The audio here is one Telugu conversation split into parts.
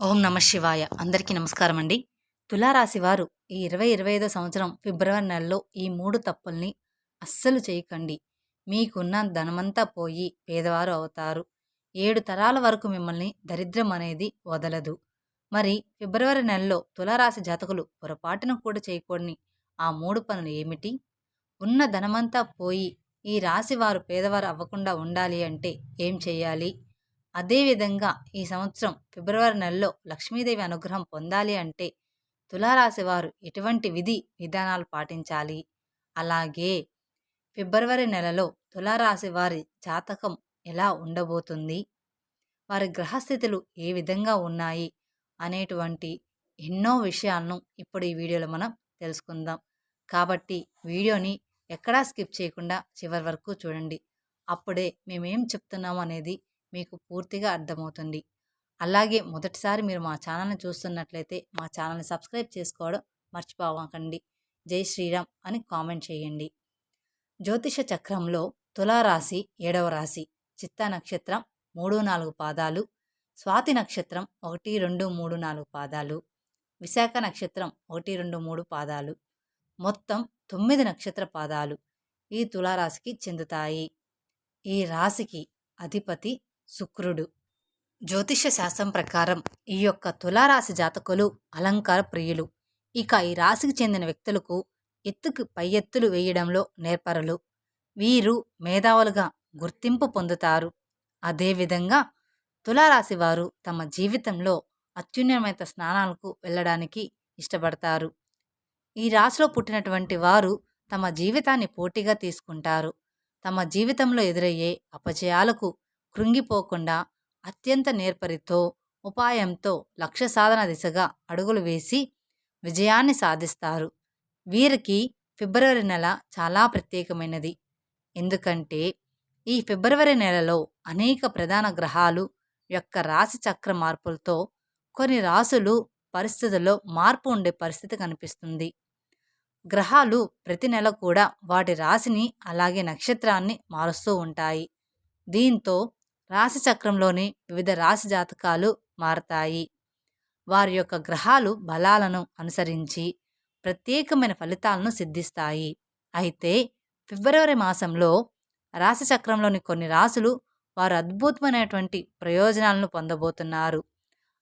ఓం నమ శివాయ. అందరికీ నమస్కారం అండి తులారాశి వారు ఈ ఇరవై ఇరవై ఐదో సంవత్సరం ఫిబ్రవరి నెలలో ఈ మూడు తప్పుల్ని అస్సలు చేయకండి. మీకున్న ధనమంతా పోయి పేదవారు అవుతారు. ఏడు తరాల వరకు మిమ్మల్ని దరిద్రం అనేది వదలదు. మరి ఫిబ్రవరి నెలలో తులారాశి జాతకులు పొరపాటున కూడా చేయకూడని ఆ మూడు పనులు ఏమిటి? ఉన్న ధనమంతా పోయి ఈ రాశి వారు పేదవారు అవ్వకుండా ఉండాలి అంటే ఏం చేయాలి? అదేవిధంగా ఈ సంవత్సరం ఫిబ్రవరి నెలలో లక్ష్మీదేవి అనుగ్రహం పొందాలి అంటే తులారాశి వారు ఎటువంటి విధి విధానాలు పాటించాలి? అలాగే ఫిబ్రవరి నెలలో తులారాశి వారి జాతకం ఎలా ఉండబోతుంది? వారి గ్రహస్థితులు ఏ విధంగా ఉన్నాయి? అనేటువంటి ఎన్నో విషయాలను ఇప్పుడు ఈ వీడియోలో మనం తెలుసుకుందాం. కాబట్టి వీడియోని ఎక్కడా స్కిప్ చేయకుండా చివరి వరకు చూడండి. అప్పుడే మేమేం చెప్తున్నాం అనేది మీకు పూర్తిగా అర్థమవుతుంది. అలాగే మొదటిసారి మీరు మా ఛానల్ని చూస్తున్నట్లయితే మా ఛానల్ని సబ్స్క్రైబ్ చేసుకోవడం మర్చిపోవకండి జై శ్రీరామ్ అని కామెంట్ చేయండి. జ్యోతిష చక్రంలో తులారాశి ఏడవ రాశి చిత్తా నక్షత్రం మూడు నాలుగు పాదాలు స్వాతి నక్షత్రం ఒకటి రెండు మూడు నాలుగు పాదాలు విశాఖ నక్షత్రం ఒకటి రెండు మూడు పాదాలు మొత్తం తొమ్మిది నక్షత్ర పాదాలు ఈ తులారాశికి చెందుతాయి. ఈ రాశికి అధిపతి శుక్రుడు. జ్యోతిష శాస్త్రం ప్రకారం ఈ యొక్క తులారాశి జాతకులు అలంకార ప్రియులు. ఇక ఈ రాశికి చెందిన వ్యక్తులకు ఎత్తుకు పై ఎత్తులు వేయడంలో నేర్పరలు. వీరు మేధావులుగా గుర్తింపు పొందుతారు. అదేవిధంగా తులారాశి వారు తమ జీవితంలో అత్యున్నతమైన స్నానాలకు వెళ్ళడానికి ఇష్టపడతారు. ఈ రాశిలో పుట్టినటువంటి వారు తమ జీవితాన్ని పోటీగా తీసుకుంటారు. తమ జీవితంలో ఎదురయ్యే అపజయాలకు కృంగిపోకుండా అత్యంత నేర్పరితో ఉపాయంతో లక్ష్య సాధన దిశగా అడుగులు వేసి విజయాన్ని సాధిస్తారు. వీరికి ఫిబ్రవరి నెల చాలా ప్రత్యేకమైనది. ఎందుకంటే ఈ ఫిబ్రవరి నెలలో అనేక ప్రధాన గ్రహాలు యొక్క రాశి చక్ర మార్పులతో కొన్ని రాసులు పరిస్థితుల్లో మార్పు ఉండే పరిస్థితి కనిపిస్తుంది. గ్రహాలు ప్రతి నెల కూడా వాటి రాశిని అలాగే నక్షత్రాన్ని మారుస్తూ ఉంటాయి. దీంతో రాశి చక్రంలోని వివిధ రాశి జాతకాలు మారతాయి. వారి యొక్క గ్రహాలు బలాలను అనుసరించి ప్రత్యేకమైన ఫలితాలను సిద్ధిస్తాయి. అయితే ఫిబ్రవరి మాసంలో రాశి చక్రంలోని కొన్ని రాశులు వారు అద్భుతమైనటువంటి ప్రయోజనాలను పొందబోతున్నారు.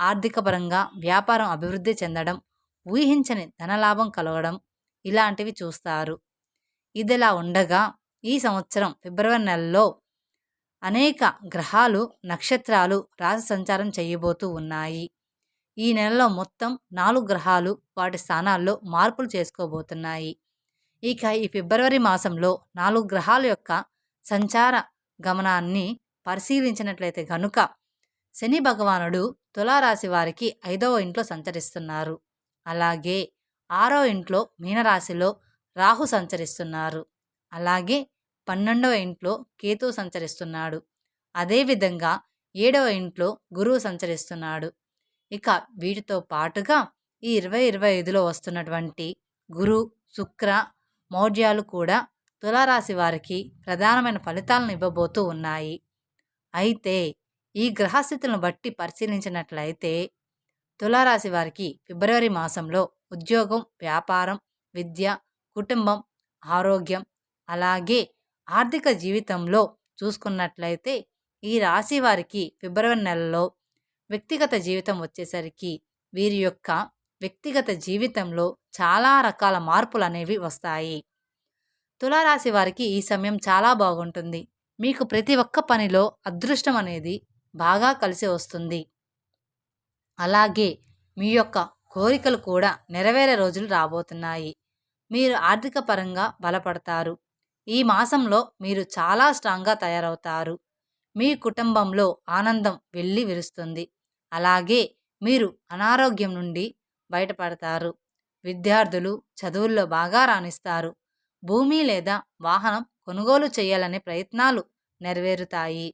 ఆర్థికపరంగా వ్యాపారం అభివృద్ధి చెందడం ఊహించని ధనలాభం కలగడం ఇలాంటివి చూస్తారు. ఇదిలా ఉండగా ఈ సంవత్సరం ఫిబ్రవరి నెలలో అనేక గ్రహాలు నక్షత్రాలు రాశి సంచారం చేయబోతూ ఉన్నాయి. ఈ నెలలో మొత్తం నాలుగు గ్రహాలు వాటి స్థానాల్లో మార్పులు చేసుకోబోతున్నాయి. ఇక ఈ ఫిబ్రవరి మాసంలో నాలుగు గ్రహాల యొక్క సంచార గమనాన్ని పరిశీలించినట్లయితే గనుక శని భగవానుడు తులారాశి వారికి ఐదవ ఇంట్లో సంచరిస్తున్నారు. అలాగే ఆరో ఇంట్లో మీనరాశిలో రాహు సంచరిస్తున్నారు. అలాగే పన్నెండవ ఇంట్లో కేతు సంచరిస్తున్నాడు. అదేవిధంగా ఏడవ ఇంట్లో గురువు సంచరిస్తున్నాడు. ఇక వీటితో పాటుగా ఈ ఇరవై ఇరవై ఐదులో వస్తున్నటువంటి గురు శుక్ర మౌర్యాలు కూడా తులారాశి వారికి ప్రధానమైన ఫలితాలను ఇవ్వబోతూ ఉన్నాయి. అయితే ఈ గ్రహస్థితులను బట్టి పరిశీలించినట్లయితే తులారాశి వారికి ఫిబ్రవరి మాసంలో ఉద్యోగం వ్యాపారం విద్య కుటుంబం ఆరోగ్యం అలాగే ఆర్థిక జీవితంలో చూసుకున్నట్లయితే ఈ రాశి వారికి ఫిబ్రవరి నెలలో వ్యక్తిగత జీవితం వచ్చేసరికి వీరి యొక్క వ్యక్తిగత జీవితంలో చాలా రకాల మార్పులు అనేవి వస్తాయి. తులారాశి వారికి ఈ సమయం చాలా బాగుంటుంది. మీకు ప్రతి ఒక్క పనిలో అదృష్టం అనేది బాగా కలిసి వస్తుంది. అలాగే మీ యొక్క కోరికలు కూడా నెరవేరే రోజులు రాబోతున్నాయి. మీరు ఆర్థిక పరంగా బలపడతారు. ఈ మాసంలో మీరు చాలా స్ట్రాంగ్గా తయారవుతారు. మీ కుటుంబంలో ఆనందం వెళ్ళి విరుస్తుంది. అలాగే మీరు అనారోగ్యం నుండి బయటపడతారు. విద్యార్థులు చదువుల్లో బాగా రాణిస్తారు. భూమి లేదా వాహనం కొనుగోలు చేయాలనే ప్రయత్నాలు నెరవేరుతాయి.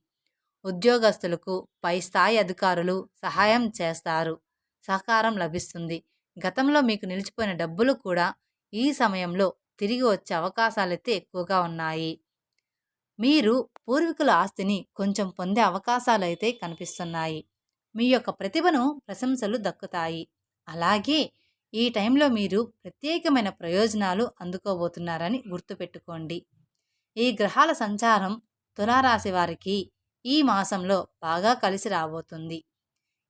ఉద్యోగస్తులకు పై స్థాయి అధికారులు సహాయం చేస్తారు. సహకారం లభిస్తుంది. గతంలో మీకు నిలిచిపోయిన డబ్బులు కూడా ఈ సమయంలో తిరిగి వచ్చే అవకాశాలైతే ఎక్కువగా ఉన్నాయి. మీరు పూర్వీకుల ఆస్తిని కొంచెం పొందే అవకాశాలైతే కనిపిస్తున్నాయి. మీ యొక్క ప్రతిభను ప్రశంసలు దక్కుతాయి. అలాగే ఈ టైంలో మీరు ప్రత్యేకమైన ప్రయోజనాలు అందుకోబోతున్నారని గుర్తుపెట్టుకోండి. ఈ గ్రహాల సంచారం తులారాశి వారికి ఈ మాసంలో బాగా కలిసి రాబోతుంది.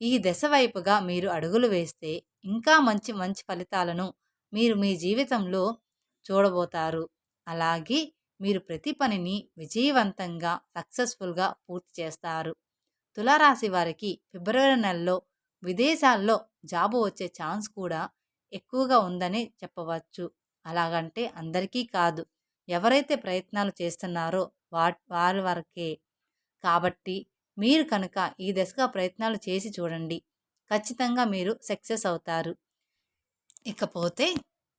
ఈ దశ వైపుగా మీరు అడుగులు వేస్తే ఇంకా మంచి మంచి ఫలితాలను మీరు మీ జీవితంలో చూడబోతారు. అలాగే మీరు ప్రతి పనిని విజయవంతంగా సక్సెస్ఫుల్గా పూర్తి చేస్తారు. తులారాశి వారికి ఫిబ్రవరి నెలలో విదేశాల్లో జాబు వచ్చే ఛాన్స్ కూడా ఎక్కువగా ఉందని చెప్పవచ్చు. అలాగంటే అందరికీ కాదు. ఎవరైతే ప్రయత్నాలు చేస్తున్నారో వా వారి వరకే. కాబట్టి మీరు కనుక ఈ దశగా ప్రయత్నాలు చేసి చూడండి. ఖచ్చితంగా మీరు సక్సెస్ అవుతారు. ఇకపోతే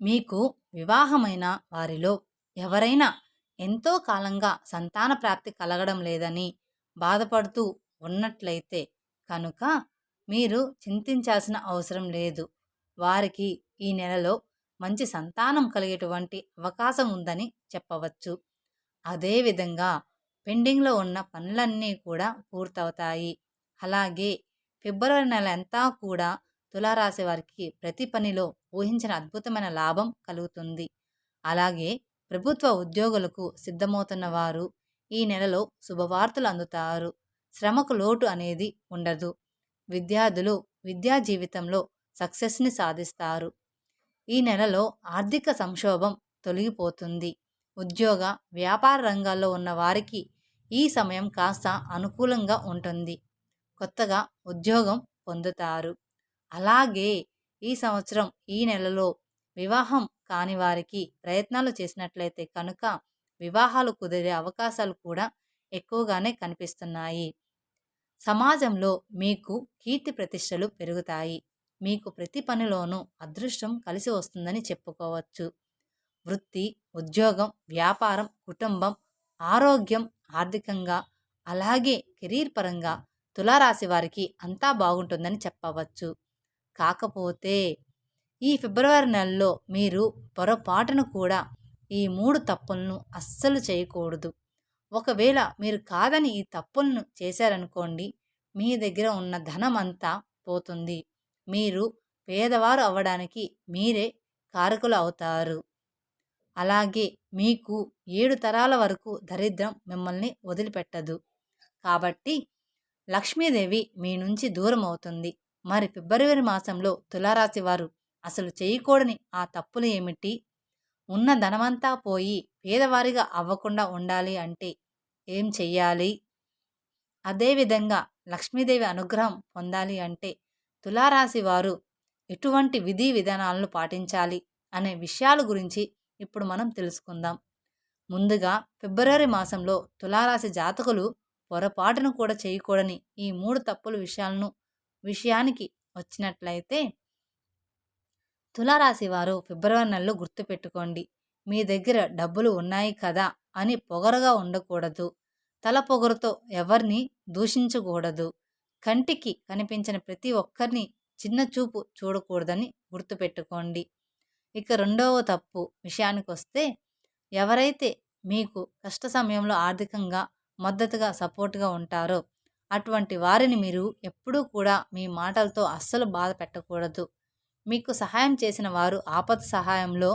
మీకు వివాహమైన వారిలో ఎవరైనా ఎంతో కాలంగా సంతాన ప్రాప్తి కలగడం లేదని బాధపడుతూ ఉన్నట్లయితే కనుక మీరు చింతించాల్సిన అవసరం లేదు. వారికి ఈ నెలలో మంచి సంతానం కలిగేటువంటి అవకాశం ఉందని చెప్పవచ్చు. అదేవిధంగా పెండింగ్లో ఉన్న పనులన్నీ కూడా పూర్తవుతాయి. అలాగే ఫిబ్రవరి నెల అంతా కూడా తులారాశి వారికి ప్రతి పనిలో ఊహించిన అద్భుతమైన లాభం కలుగుతుంది. అలాగే ప్రభుత్వ ఉద్యోగులకు సిద్ధమవుతున్న వారు ఈ నెలలో శుభవార్తలు అందుతారు. శ్రమకు లోటు అనేది ఉండదు. విద్యార్థులు విద్యా జీవితంలో సక్సెస్ని సాధిస్తారు. ఈ నెలలో ఆర్థిక సంక్షోభం తొలగిపోతుంది. ఉద్యోగ వ్యాపార రంగాల్లో ఉన్న వారికి ఈ సమయం కాస్త అనుకూలంగా ఉంటుంది. కొత్తగా ఉద్యోగం పొందుతారు. అలాగే ఈ సంవత్సరం ఈ నెలలో వివాహం కాని వారికి ప్రయత్నాలు చేసినట్లయితే కనుక వివాహాలు కుదిరే అవకాశాలు కూడా ఎక్కువగానే కనిపిస్తున్నాయి. సమాజంలో మీకు కీర్తి ప్రతిష్టలు పెరుగుతాయి. మీకు ప్రతి పనిలోనూ అదృష్టం కలిసి వస్తుందని చెప్పుకోవచ్చు. వృత్తి ఉద్యోగం వ్యాపారం కుటుంబం ఆరోగ్యం ఆర్థికంగా అలాగే కెరీర్ పరంగా తులారాశి వారికి అంతా బాగుంటుందని చెప్పవచ్చు. కాకపోతే ఈ ఫిబ్రవరి నెలలో మీరు పొరపాటును కూడా ఈ మూడు తప్పులను అస్సలు చేయకూడదు. ఒకవేళ మీరు కాదని ఈ తప్పులను చేశారనుకోండి మీ దగ్గర ఉన్న ధనం అంతా పోతుంది. మీరు పేదవారు అవ్వడానికి మీరే కారకులు అవుతారు. అలాగే మీకు ఏడు తరాల వరకు దరిద్రం మిమ్మల్ని వదిలిపెట్టదు. కాబట్టి లక్ష్మీదేవి మీ నుంచి దూరం అవుతుంది మరి ఫిబ్రవరి మాసంలో తులారాశి వారు అసలు చేయకూడని ఆ తప్పులు ఏమిటి? ఉన్న ధనమంతా పోయి పేదవారిగా అవ్వకుండా ఉండాలి అంటే ఏం చెయ్యాలి? అదేవిధంగా లక్ష్మీదేవి అనుగ్రహం పొందాలి అంటే తులారాశి వారు ఎటువంటి విధి విధానాలను పాటించాలి అనే విషయాల గురించి ఇప్పుడు మనం తెలుసుకుందాం. ముందుగా ఫిబ్రవరి మాసంలో తులారాశి జాతకులు పొరపాటును కూడా చేయకూడని ఈ మూడు తప్పుల విషయాలను విషయానికి వచ్చినట్లయితే తులారాశి వారు ఫిబ్రవరి నెలలో గుర్తుపెట్టుకోండి. మీ దగ్గర డబ్బులు ఉన్నాయి కదా అని పొగరగా ఉండకూడదు. తల పొగరుతో ఎవరిని దూషించకూడదు. కంటికి కనిపించిన ప్రతి ఒక్కరిని చిన్న చూపు చూడకూడదని గుర్తుపెట్టుకోండి. ఇక రెండవ తప్పు విషయానికి వస్తే ఎవరైతే మీకు కష్ట సమయంలో ఆర్థికంగా మద్దతుగా సపోర్ట్గా ఉంటారో అటువంటి వారిని మీరు ఎప్పుడూ కూడా మీ మాటలతో అస్సలు బాధ పెట్టకూడదు. మీకు సహాయం చేసిన వారు ఆపద సహాయంలో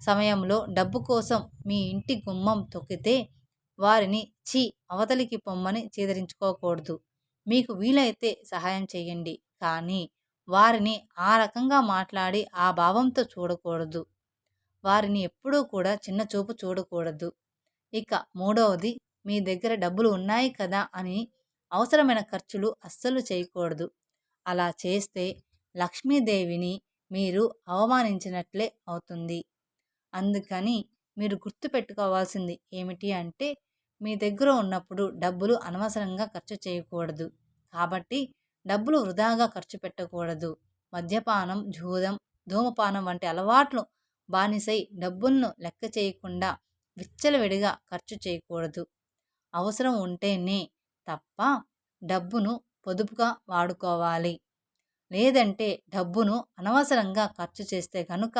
సమయంలో డబ్బు కోసం మీ ఇంటి గుమ్మం తొక్కితే వారిని చీ అవతలికి పొమ్మని చేదరించుకోకూడదు. మీకు వీలైతే సహాయం చేయండి. కానీ వారిని ఆ రకంగా మాట్లాడి ఆ భావంతో చూడకూడదు. వారిని ఎప్పుడూ కూడా చిన్న చూపు చూడకూడదు. ఇక మూడవది మీ దగ్గర డబ్బులు ఉన్నాయి కదా అని అవసరమైన ఖర్చులు అస్సలు చేయకూడదు. అలా చేస్తే లక్ష్మీదేవిని మీరు అవమానించినట్లే అవుతుంది. అందుకని మీరు గుర్తుపెట్టుకోవాల్సింది ఏమిటి అంటే మీ దగ్గర ఉన్నప్పుడు డబ్బులు అనవసరంగా ఖర్చు చేయకూడదు. కాబట్టి డబ్బులు వృధాగా ఖర్చు పెట్టకూడదు. మద్యపానం జూదం ధూమపానం వంటి అలవాట్లు బానిసై డబ్బులను లెక్క చేయకుండా విచ్చలవిడిగా ఖర్చు చేయకూడదు. అవసరం ఉంటేనే తప్ప డబ్బును పొదుపుగా వాడుకోవాలి. లేదంటే డబ్బును అనవసరంగా ఖర్చు చేస్తే కనుక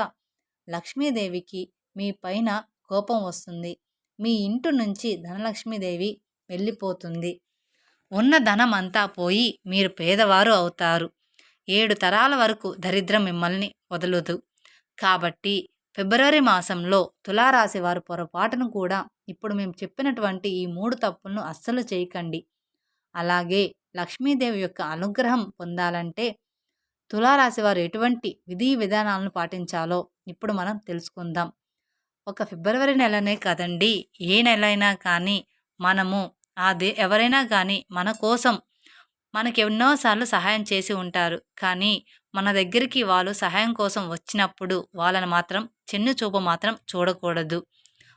లక్ష్మీదేవికి మీ పైన కోపం వస్తుంది. మీ ఇంటి నుంచి ధనలక్ష్మీదేవి వెళ్ళిపోతుంది. ఉన్న ధనం అంతా పోయి మీరు పేదవారు అవుతారు. ఏడు తరాల వరకు దరిద్రం మిమ్మల్ని వదలదు. కాబట్టి ఫిబ్రవరి మాసంలో తులారాశి వారు పొరపాటును కూడా ఇప్పుడు మేము చెప్పినటువంటి ఈ మూడు తప్పులను అస్సలు చేయకండి. అలాగే లక్ష్మీదేవి యొక్క అనుగ్రహం పొందాలంటే తులారాశి వారు ఎటువంటి విధి విధానాలను పాటించాలో ఇప్పుడు మనం తెలుసుకుందాం. ఒక ఫిబ్రవరి నెలనే కదండి ఏ నెల అయినా కానీ మనము అదే ఎవరైనా కానీ మన కోసం మనకి ఎన్నోసార్లు సహాయం చేసి ఉంటారు. కానీ మన దగ్గరికి వాళ్ళు సహాయం కోసం వచ్చినప్పుడు వాళ్ళని మాత్రం చెన్ను చూపు మాత్రం చూడకూడదు.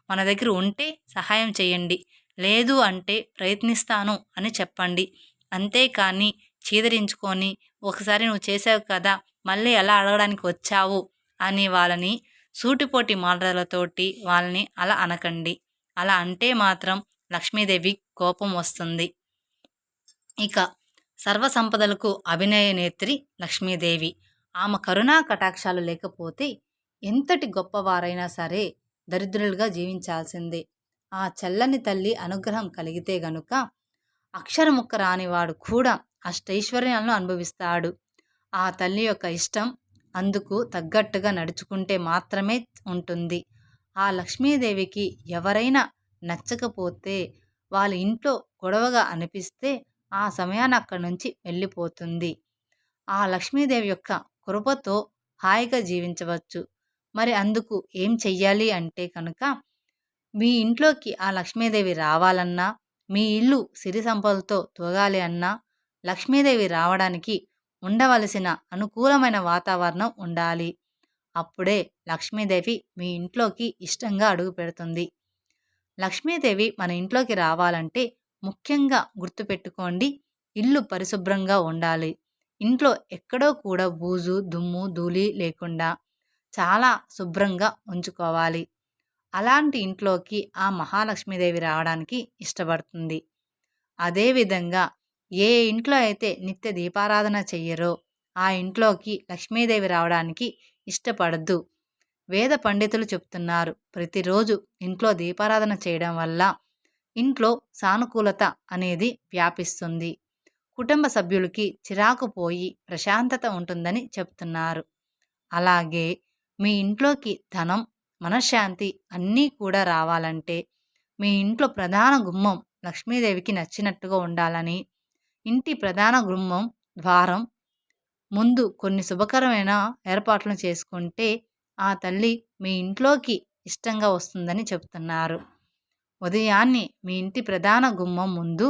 మన దగ్గర ఉంటే సహాయం చేయండి. లేదు అంటే ప్రయత్నిస్తాను అని చెప్పండి. అంతేకాని చీదరించుకొని ఒకసారి నువ్వు చేసావు కదా మళ్ళీ ఎలా అడగడానికి వచ్చావు? అని వాళ్ళని సూటిపోటి మాటలతోటి వాళ్ళని అలా అనకండి. అలా అంటే మాత్రం లక్ష్మీదేవి కోపం వస్తుంది. ఇక సర్వసంపదలకు అభినయ నేత్రి లక్ష్మీదేవి. ఆమె కరుణా కటాక్షాలు లేకపోతే ఎంతటి గొప్పవారైనా సరే దరిద్రులుగా జీవించాల్సిందే. ఆ చల్లని తల్లి అనుగ్రహం కలిగితే గనుక అక్షరముక్క రానివాడు కూడా అష్టైశ్వర్యాలను అనుభవిస్తాడు. ఆ తల్లి యొక్క ఇష్టం అందుకు తగ్గట్టుగా నడుచుకుంటే మాత్రమే ఉంటుంది. ఆ లక్ష్మీదేవికి ఎవరైనా నచ్చకపోతే వాళ్ళ ఇంట్లో గొడవగా అనిపిస్తే ఆ సమయాన్ని అక్కడి నుంచి వెళ్ళిపోతుంది. ఆ లక్ష్మీదేవి యొక్క కృపతో హాయిగా జీవించవచ్చు. మరి అందుకు ఏం చెయ్యాలి అంటే కనుక మీ ఇంట్లోకి ఆ లక్ష్మీదేవి రావాలన్నా మీ ఇల్లు సిరి సంపదలతో తోగాలి అన్నా లక్ష్మీదేవి రావడానికి ఉండవలసిన అనుకూలమైన వాతావరణం ఉండాలి. అప్పుడే లక్ష్మీదేవి మీ ఇంట్లోకి ఇష్టంగా అడుగు పెడుతుంది. లక్ష్మీదేవి మన ఇంట్లోకి రావాలంటే ముఖ్యంగా గుర్తుపెట్టుకోండి ఇల్లు పరిశుభ్రంగా ఉండాలి. ఇంట్లో ఎక్కడో కూడా బూజు దుమ్ము ధూళి లేకుండా చాలా శుభ్రంగా ఉంచుకోవాలి. అలాంటి ఇంట్లోకి ఆ మహాలక్ష్మీదేవి రావడానికి ఇష్టపడుతుంది. అదేవిధంగా ఏ ఇంట్లో అయితే నిత్య దీపారాధన చెయ్యరో ఆ ఇంట్లోకి లక్ష్మీదేవి రావడానికి ఇష్టపడద్దు వేద పండితులు చెప్తున్నారు ప్రతిరోజు ఇంట్లో దీపారాధన చేయడం వల్ల ఇంట్లో సానుకూలత అనేది వ్యాపిస్తుంది. కుటుంబ సభ్యులకి చిరాకు పోయి ప్రశాంతత ఉంటుందని చెప్తున్నారు. అలాగే మీ ఇంట్లోకి ధనం మనశ్శాంతి అన్నీ కూడా రావాలంటే మీ ఇంట్లో ప్రధాన గుమ్మం లక్ష్మీదేవికి నచ్చినట్టుగా ఉండాలని ఇంటి ప్రధాన గుమ్మం ద్వారం ముందు కొన్ని శుభకరమైన ఏర్పాట్లను చేసుకుంటే ఆ తల్లి మీ ఇంట్లోకి ఇష్టంగా వస్తుందని చెప్తున్నారు ఉదయాన్నే మీ ఇంటి ప్రధాన గుమ్మం ముందు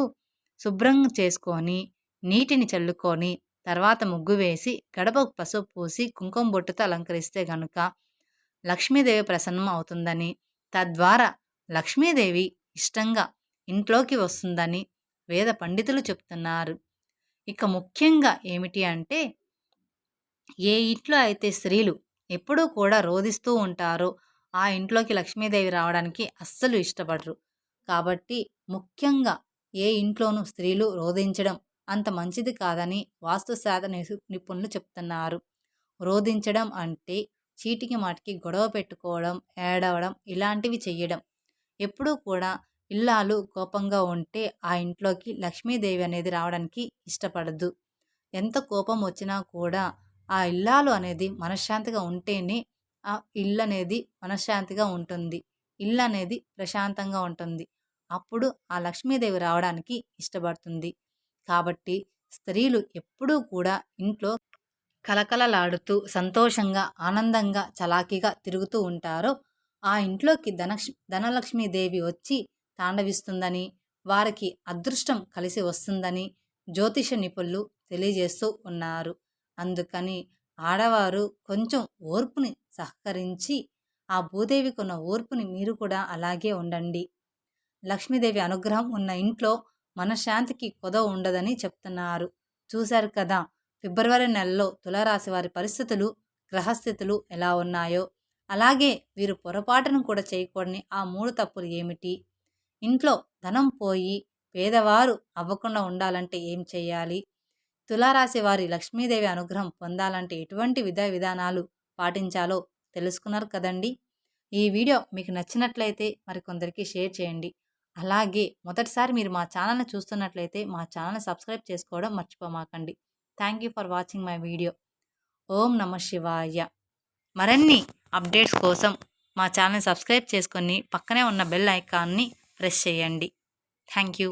శుభ్రం చేసుకొని నీటిని చల్లుకొని తర్వాత ముగ్గు వేసి గడపకు పసుపు పూసి కుంకుమ బొట్టుతో అలంకరిస్తే గనుక లక్ష్మీదేవి ప్రసన్నం అవుతుందని తద్వారా లక్ష్మీదేవి ఇష్టంగా ఇంట్లోకి వస్తుందని వేద పండితులు చెప్తున్నారు. ఇక ముఖ్యంగా ఏమిటి అంటే ఏ ఇంట్లో అయితే స్త్రీలు ఎప్పుడూ కూడా రోధిస్తూ ఉంటారో ఆ ఇంట్లోకి లక్ష్మీదేవి రావడానికి అస్సలు ఇష్టపడరు. కాబట్టి ముఖ్యంగా ఏ ఇంట్లోనూ స్త్రీలు రోధించడం అంత మంచిది కాదని వాస్తుశాస్త్ర నిపుణులు చెప్తున్నారు. రోధించడం అంటే చీటికి మాటికి గొడవ పెట్టుకోవడం ఏడవడం ఇలాంటివి చెయ్యడం. ఎప్పుడూ కూడా ఇల్లాలు కోపంగా ఉంటే ఆ ఇంట్లోకి లక్ష్మీదేవి అనేది రావడానికి ఇష్టపడదు ఎంత కోపం వచ్చినా కూడా ఆ ఇల్లాలు అనేది మనశ్శాంతిగా ఉంటేనే ఆ ఇల్లు అనేది మనశ్శాంతిగా ఉంటుంది. ఇల్లు అనేది ప్రశాంతంగా ఉంటుంది. అప్పుడు ఆ లక్ష్మీదేవి రావడానికి ఇష్టపడుతుంది. కాబట్టి స్త్రీలు ఎప్పుడూ కూడా ఇంట్లో కలకలలాడుతూ సంతోషంగా ఆనందంగా చలాకీగా తిరుగుతూ ఉంటారో ఆ ఇంట్లోకి ధనక్ష ధనలక్ష్మీదేవి వచ్చి తాండవిస్తుందని వారికి అదృష్టం కలిసి వస్తుందని జ్యోతిష నిపుణులు తెలియజేస్తూ ఉన్నారు. అందుకని ఆడవారు కొంచెం ఓర్పుని సహకరించి ఆ భూదేవికున్న ఓర్పుని మీరు కూడా అలాగే ఉండండి. లక్ష్మీదేవి అనుగ్రహం ఉన్న ఇంట్లో మనశ్శాంతికి కొదవ ఉండదని చెప్తున్నారు. చూశారు కదా ఫిబ్రవరి నెలలో తులారాశి వారి పరిస్థితులు గ్రహస్థితులు ఎలా ఉన్నాయో అలాగే వీరు పొరపాటును కూడా చేయకూడని ఆ మూడు తప్పులు ఏమిటి? ఇంట్లో ధనం పోయి పేదవారు అవ్వకుండా ఉండాలంటే ఏం చేయాలి? తులారాశి వారి లక్ష్మీదేవి అనుగ్రహం పొందాలంటే ఎటువంటి విధ విధానాలు పాటించాలో తెలుసుకున్నారు కదండి. ఈ వీడియో మీకు నచ్చినట్లయితే మరి కొందరికి షేర్ చేయండి. అలాగే మొదటిసారి మీరు మా ఛానల్ని చూస్తున్నట్లయితే మా ఛానల్ని సబ్స్క్రైబ్ చేసుకోవడం మర్చిపోమాకండి. Thank you for watching my video ఓం నమ శివాయ. మరిన్ని అప్డేట్స్ కోసం మా ఛానల్ సబ్స్క్రైబ్ చేసుకొని పక్కనే ఉన్న బెల్ ఐకాన్ని ప్రెస్ చేయండి. Thank you